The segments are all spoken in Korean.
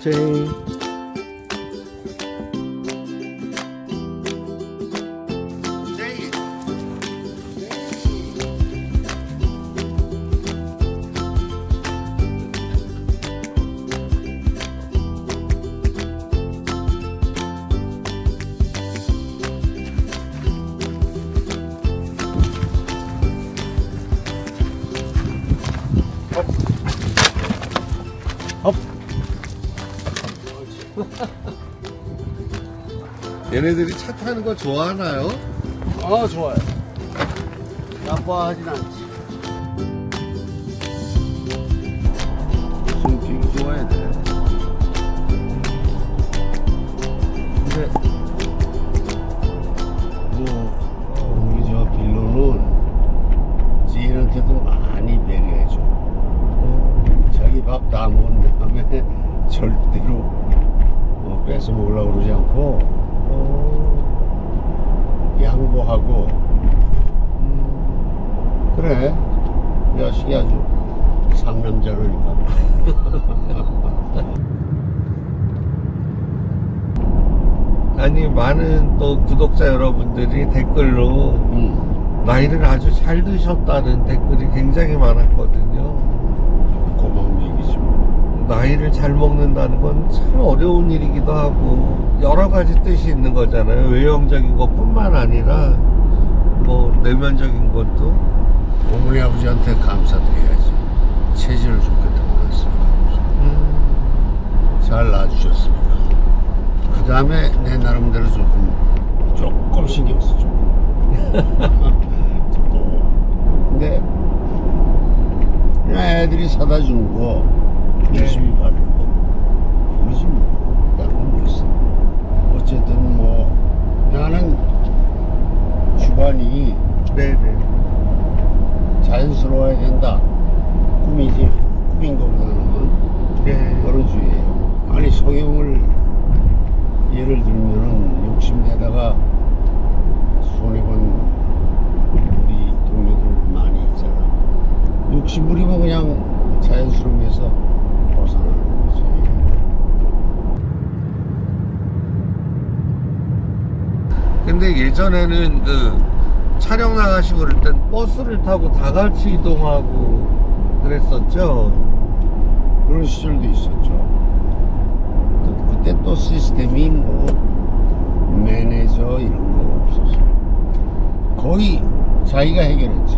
천 얘네들이 차 타는 거 좋아하나요? 아 좋아요. 나빠하진 않지. 성격이 좋아야 돼. 근데 뭐 우리 저 빌로는 지인한테도 많이 배려해줘. 자기 밥 다 먹은 다음에 절대로 뭐 뺏어 먹으려고 그러지 않고 어, 양보하고 음, 그래 이 자식이 아주 상남자라니까 아니 많은 또 구독자 여러분들이 댓글로 응. 나이를 아주 잘 드셨다는 댓글이 굉장히 많았거든요. 나이를 잘 먹는다는 건 참 어려운 일이기도 하고 여러 가지 뜻이 있는 거잖아요. 외형적인 것뿐만 아니라 뭐 내면적인 것도 어머니 아버지한테 감사드려야지. 체질을 좋게 태어났으니까 음, 잘 낳아주셨으니까 그 다음에 내 나름대로 조금 조금 신경 쓰죠. 근데 그냥 애들이 사다 주는 거 열심히 뭐 다른 건뭐 있어 어쨌든 뭐 나는 주관이 네네. 자연스러워야 된다 꿈이지 꿈인 것보다는 네. 그런 주의예요. 아니 성형을 예를 들면은 욕심내다가 손해본 우리 동료들 많이 있잖아. 욕심 부리면 그냥 자연스러움에서. 근데 예전에는 그 촬영 나가시고 그럴 땐 버스를 타고 다 같이 이동하고 그랬었죠. 그런 시절도 있었죠. 또 그때 또 시스템이 뭐 매니저 이런 거 없었어. 거의 자기가 해결했지.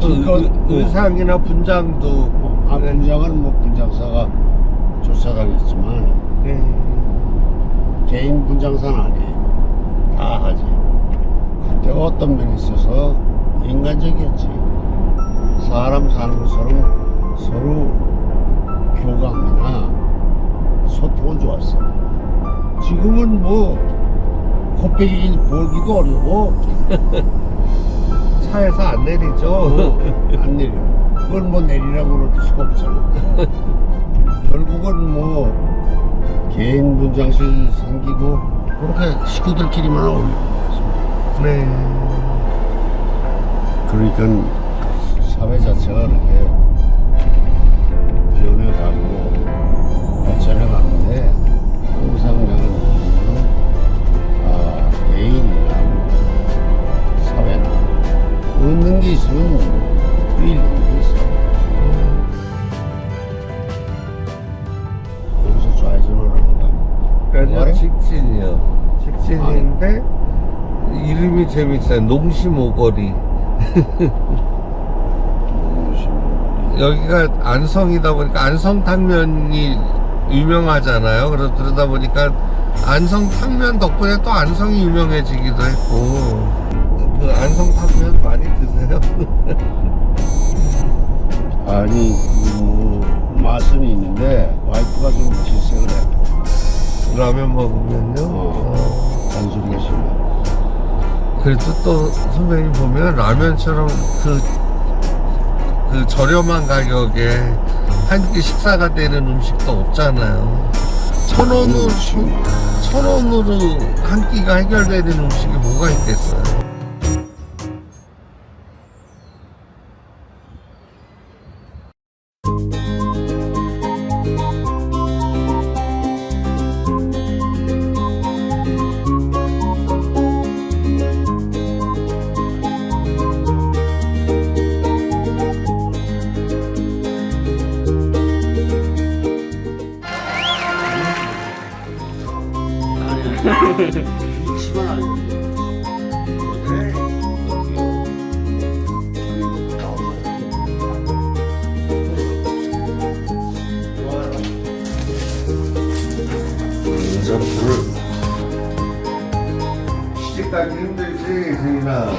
그뭐 의상이나 분장도 아, 분장은 뭐 분장사가 조사당했지만 네. 개인 분장사는 아니에요. 다 하지. 그때 어떤 면에 있어서 인간적이었지. 사람 사는 것처럼 서로 교감이나 소통은 좋았어. 지금은 뭐 코빼기 벌기도 어려워. 차에서 안 내리죠. 어, 안 내려. 그걸 뭐 내리라고 그럴 수가 없잖아. 결국은 뭐 개인 분장실 생기고 그렇게 식구들끼리만 어울리는. 네. 그러니까 사회 자체가 그렇게 변해가고 발전해가는데 항상 나는 아 개인이나 사회나 얻는 게 있으면 또 잃는 뭐래? 직진이요. 직진인데 이름이 재밌어요. 농심 오거리. 여기가 안성이다 보니까 안성 탕면이 유명하잖아요. 그러, 그러다 보니까 안성 탕면 덕분에 또 안성이 유명해지기도 했고 그 안성 탕면 많이 드세요? 아니 뭐 맛은 있는데 와이프가 좀 질색을 해. 라면 먹으면요. 어. 어. 잔소리가 심해. 그래도 또 선배님 보면 라면처럼 그, 그 저렴한 가격에 한 끼 식사가 되는 음식도 없잖아요. 천 원으로, 음, 천 원으로 한 끼가 해결되는 음식이 뭐가 있겠어요. 진짜 물을. 시집 가기 힘들지 생이나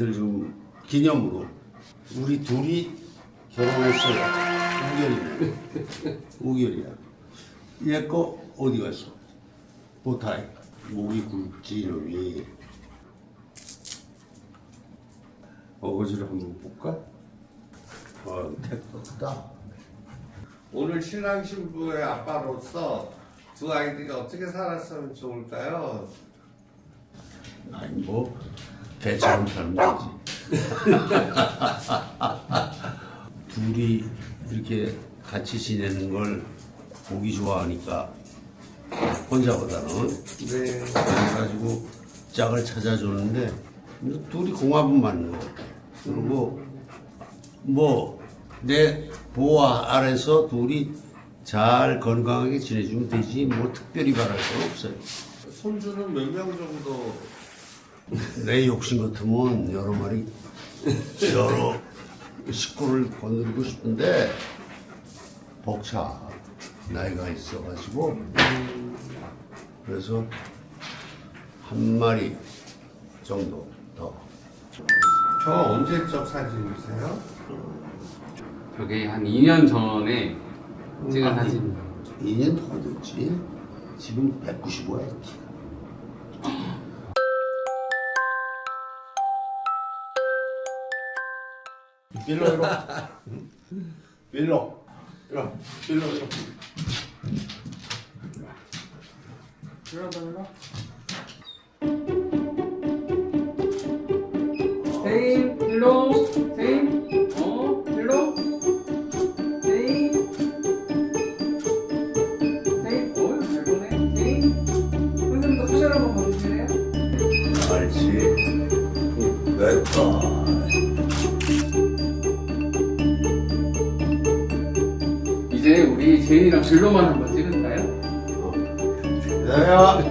얘네들 좀 기념으로 우리 둘이 결혼했어요. 우결이네. 우결이야. 얘 거 어디 갔어? 보타이. 목이 굵지 이놈이. 어거지를 한번 볼까? 어, 크다. 오늘 신랑 신부의 아빠로서 두 아이들이 어떻게 살았으면 좋을까요? 아니 뭐 개처럼 살면 되지. 둘이 이렇게 같이 지내는 걸 보기 좋아하니까 혼자보다는 네. 그래가지고 짝을 찾아줬는데 둘이 궁합은 맞는 거. 그리고 뭐 내 보호 아래서 둘이 잘 건강하게 지내주면 되지 뭐 특별히 바랄 건 없어요. 손주는 몇 명 정도? 내 욕심 같으면 여러 마리 여러 식구를 거느리고 싶은데 벅차 나이가 있어가지고 그래서 한 마리 정도 더 저 언제적 사진이세요? 저게 한 2년 전에 찍은 사진. 2년 더 됐지 지금 195야 일로 일로 일로 일로 일로 일로 세임, 일로. 세임, 이제 우리 제인이랑 진로만 한번 찍을까요? 야야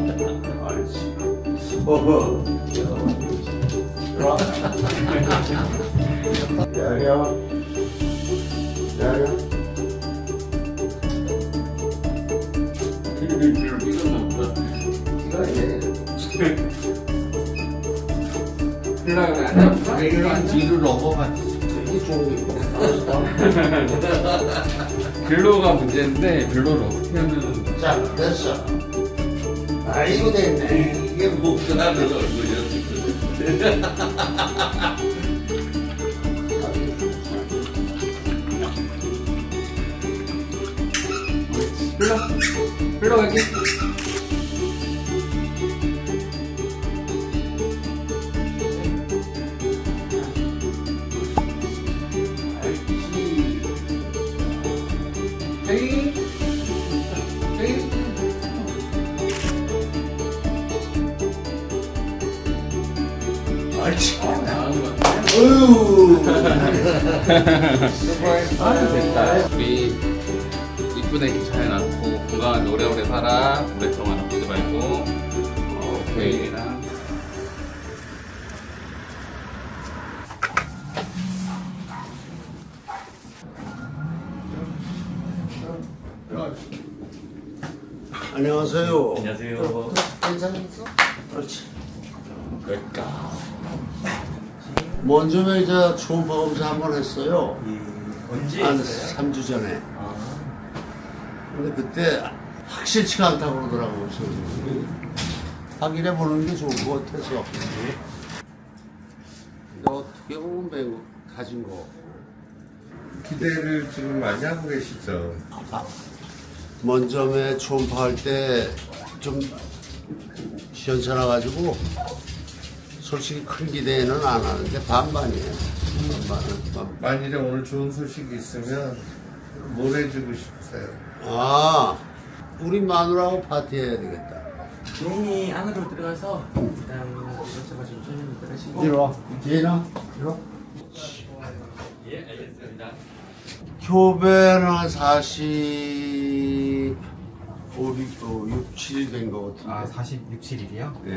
알지 어허 들어와 야야 야야 이거는 보다. 이거 이제 앉아볼까? 애기랑 뒤로 넘어갔지. 되게 좋은 게 글로가 문제인데 하면 자 됐어. 아이고 됐네. 이게 목사는 얼굴이었지. 글로 글로 갈게 제인 제인 알지 어휴 아 됐다. 우리 이쁜 애기 잘 낳고 건강한 오래오래 살아. 오랫동안 아프지 말고. 어, 교인이랑 안녕하세요. 안녕하세요. 괜찮았어? 그렇지. 그러니까? 먼저 이제 초음파 검사 한 번 했어요. 언제 한 했어요? 3주 전에. 아, 근데 그때 확실치가 않다고 그러더라고요 그래서 확인해 보는 게 좋은 것 같아서. 근데 어떻게 보면 매우 가진 거. 기대를 지금 많이 하고 계시죠? 아, 먼저 에 초음파 할 때 좀 시원찮아 가지고 솔직히 큰 기대는 안 하는데 반반이에요. 반반은 반. 만일에 오늘 좋은 소식이 있으면 뭘 해주고 싶으세요? 아, 우리 마누라하고 파티해야 되겠다. 주인이 안으로 들어가서 일단 이것저것 좀 따르시고 이리 와, 지혜나, 이리 와. 예 알겠습니다 교배는 한 40, 5, 6, 7일 된것 같은데. 아 46, 7일이요? 네.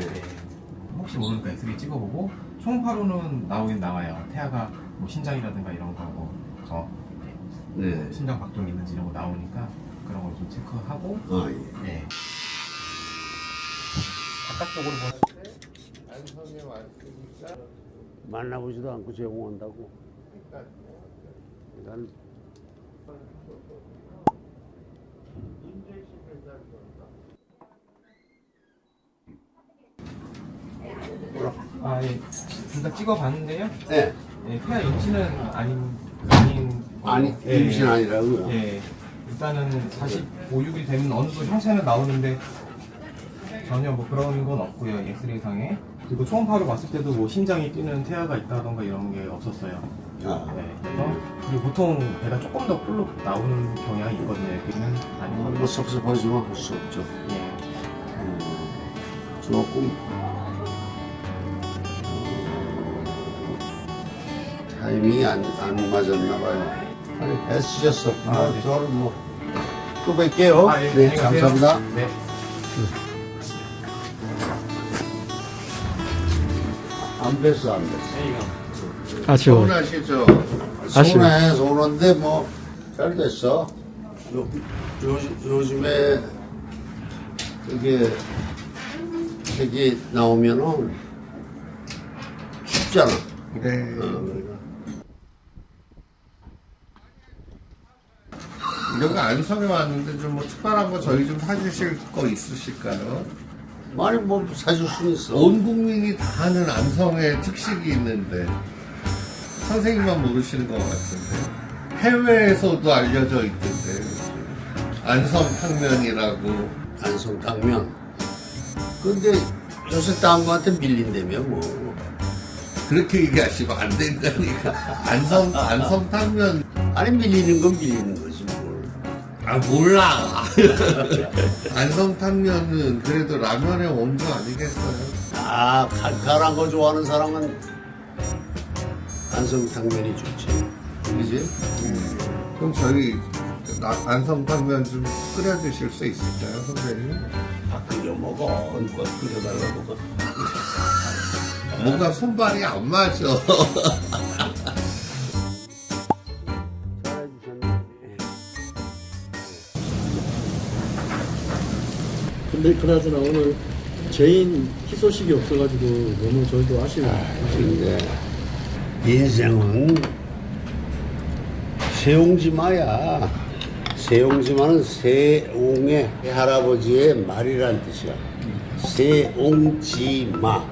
혹시 모르니까 엑스레이 찍어보고 총파로는 나오긴 나와요. 태아가 뭐 신장이라든가 이런 거 뭐, 어, 네. 심장 박동이 있는지 이런 거 나오니까 그런 걸 좀 체크하고 아, 예. 네. 바깥쪽으로 보는 안성에 왔으니까 만나보지도 않고 제공한다고. 난 아, 예. 둘 다 찍어봤는데요. 네. 예, 태아 임신은 아닌 아닌 아니 예. 임신 아니라고요. 예. 일단은 45, 6일 되면 어느 정도 형체는 나오는데 전혀 뭐 그런 건 없고요. 엑스레이 상에. 그리고 초음파로 봤을 때도 뭐 심장이 뛰는 태아가 있다던가 이런 게 없었어요. 아, 네. 그래서 그리고 보통 배가 조금 더 볼록 나오는 경향이 있거든요. 그는 아닌 뭐 섭섭하지만 할 수 없죠. 예. 음, 조금 타이밍이 안, 안 맞았나 봐요. 아니, 애쓰셨어. 아, 아, 네. 저는 뭐, 또 뵐게요. 아, 예, 네, 안녕히 가세요. 감사합니다. 네. 안 뵀어, 안 뵀어. 아쉬워. 서운하시죠? 아쉬워. 서운해, 서운한데 뭐, 잘 됐어. 요, 요, 요즘에, 이게, 책이 나오면은, 쉽잖아. 네. 어, 그러니까. 여기 안성에 왔는데 좀 뭐 특별한 거 저희 좀 사주실 거 있으실까요? 많이 뭐 사줄 수 있어. 온 국민이 다 아는 안성의 특식이 있는데 선생님만 모르시는 것 같은데 해외에서도 알려져 있던데 안성 탕면이라고 안성탕면. 근데 요새 딴 거한테 밀린다며, 뭐. 그렇게 얘기하시면 안 된다니까 안성 안성 탕면 아니, 밀리는 건 밀리는 거지, 뭘. 아 몰라 안성 탕면은 그래도 라면의 원조 아니겠어요? 아, 칼칼한 거 좋아하는 사람은 안성탕면이 좋지. 그지? 그럼 저희 나- 안성 탕면 좀 끓여 주실 수 있을까요 선생님? 다 끓여 먹어. 누가 끓여달라고. 뭔가 손발이 안 맞아 근데 그나저나 오늘 죄인 희소식이 없어가지고 너무 저희도 아쉬워요. 근데 인생은 세옹지마야. 세옹지마는 세옹의 할아버지의 말이란 뜻이야. 세옹지마.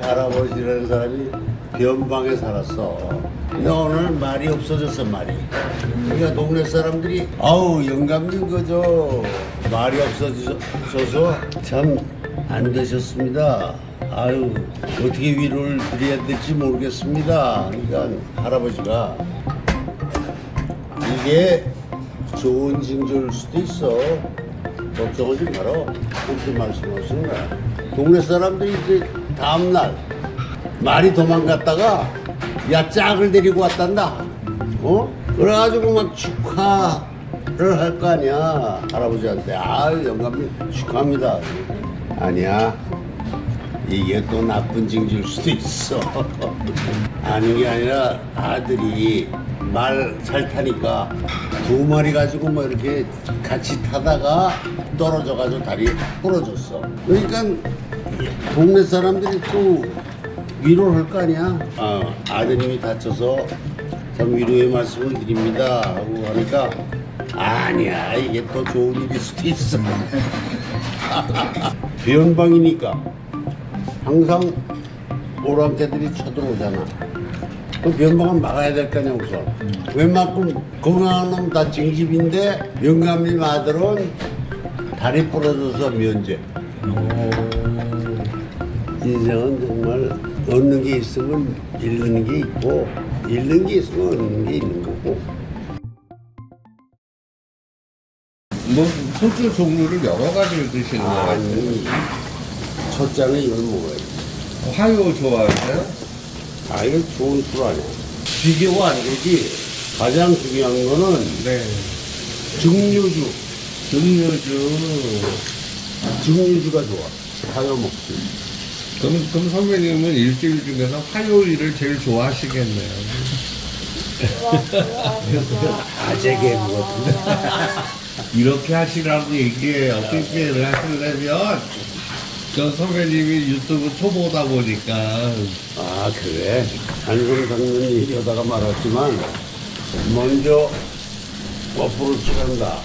할아버지라는 사람이 변방에 살았어. 근데 오늘 말이 없어졌어 말이. 그러니까 동네 사람들이 아우 영감님 그저 말이 없어져서 참 안 되셨습니다. 아유 어떻게 위로를 드려야 될지 모르겠습니다. 그러니까 할아버지가 이게 좋은 징조일 수도 있어. 걱정하지 마라. 그렇게 말씀하시는 거야. 동네 사람들이 이제 다음날 말이 도망갔다가 야 짝을 데리고 왔단다. 어? 그래가지고 막 축하를 할 거 아니야. 할아버지한테. 아 영감님 축하합니다. 아니야. 이게 또 나쁜 징조일 수도 있어. 아닌 게 아니라 아들이 말 잘 타니까 두 마리 가지고 뭐 이렇게 같이 타다가 떨어져가지고 다리 부러졌어. 그러니까 동네 사람들이 또 위로를 할 거 아니야. 아, 아드님이 다쳐서 참 위로의 말씀을 드립니다 하고 하니까 아니야 이게 또 좋은 일일 수도 있어. 변방이니까 항상 오랑캐들이 쳐들어오잖아. 그 변방은 막아야 될 거 아니야 우선. 웬만큼 건강한 놈 다 징집인데 영감님 아들은 다리 부러져서 면제. 인생은 정말 얻는 게 있으면 잃는 게 있고 잃는 게 있으면 얻는 게 있는 거고. 뭐 소주 종류를 여러 가지를 드시는 것 같아요 아니 첫 잔에 이걸 먹어야지. 화요 좋아하세요? 아 이거 좋은 술 아니야. 비교가 아니지. 가장 중요한 거는 네. 증류주. 증류주. 증류주가 좋아. 사요 먹지. 그럼, 그럼 선배님은 일주일 중에서 화요일을 제일 좋아하시겠네요. 아재 개 그거든. 이렇게 하시라고 얘기해. 어떻게 하시려면, 저 선배님이 유튜브 초보다 보니까, 아, 그래. 안성탕면 얘기하다가 말았지만, 먼저 거꾸로 칠한다.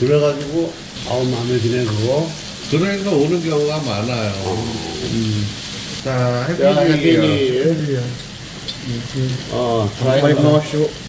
그래가지고, 아우, 마음에 드네, 그거. 그래서 오는 경우가 많아요. 음. 자, 자, 해피니어. 해피니. 어. 고마우시오.